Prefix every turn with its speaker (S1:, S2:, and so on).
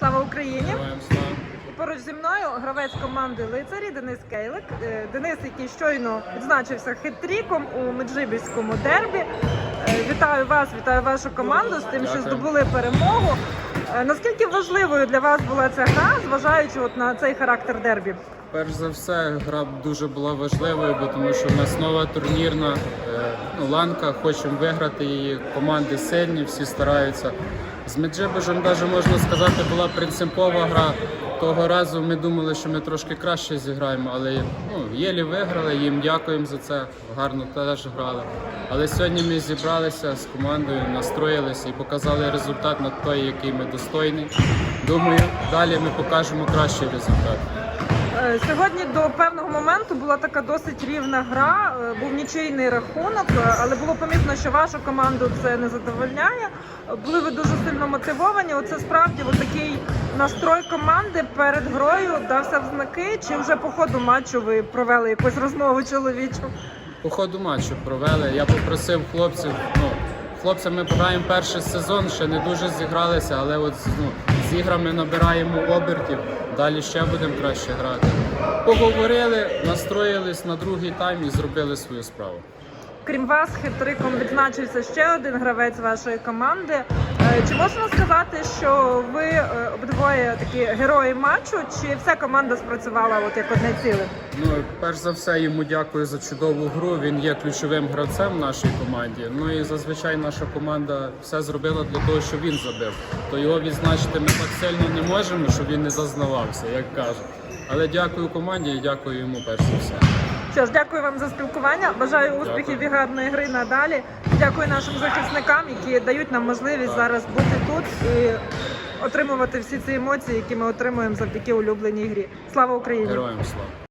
S1: Слава Україні! І поруч зі мною гравець команди лицарі Денис Кейлик. Е, Денис, який щойно відзначився хитріком у Меджибіському дербі. Е, Вітаю вас, вітаю вашу команду з тим, що здобули перемогу. Е, Наскільки важливою для вас була ця гра, зважаючи от на цей характер дербі?
S2: Перш за все, гра дуже була важливою, бо тому що в нас нова турнірна е, ну, ланка, хочемо виграти її. Команди сильні, всі стараються. З Меджибежем даже, можна сказати, була принципова гра. Того разу ми думали, що ми трошки краще зіграємо, але ну, єлі виграли, їм дякуємо за це. Гарно теж грали. Але сьогодні ми зібралися з командою, настроїлися і показали результат на той, який ми достойні. Думаю, далі ми покажемо кращий результат.
S1: Е, Сьогодні до певного моменту була така досить рівна гра, е, був нічийний рахунок, е, але було помітно, що вашу команду це не задовольняє. Були ви дуже сильно мотивовані. Оце справді такий настрой команди перед грою дався в знаки, чи вже по ходу матчу ви провели якусь розмову чоловічу?
S2: По ходу матчу провели. Я попросив хлопців. Ну, хлопцям ми граємо перший сезон, ще не дуже зігралися, але от ну, з іграми набираємо обертів. Далі ще будемо краще грати. Поговорили, настроїлись на другий тайм і зробили свою справу.
S1: Крім вас, хитриком відзначився ще один гравець вашої команди. Е, Чи можна сказати, що ви е, обидвоє такі герої матчу, чи вся команда спрацювала от як одне ціле?
S2: Ну, перш за все, йому дякую за чудову гру. Він є ключовим гравцем в нашій команді. Ну і зазвичай наша команда все зробила для того, щоб він забив. То його відзначити ми так сильно не можемо, щоб він не зазнавався, як кажуть. Але дякую команді і дякую йому перш за все.
S1: Що ж, дякую вам за спілкування. Бажаю успіхів
S2: Дякую.
S1: і гарної гри надалі. Дякую нашим захисникам, які дають нам можливість зараз бути тут і отримувати всі ці емоції, які ми отримуємо завдяки улюбленій грі. Слава Україні!
S2: Героям слава!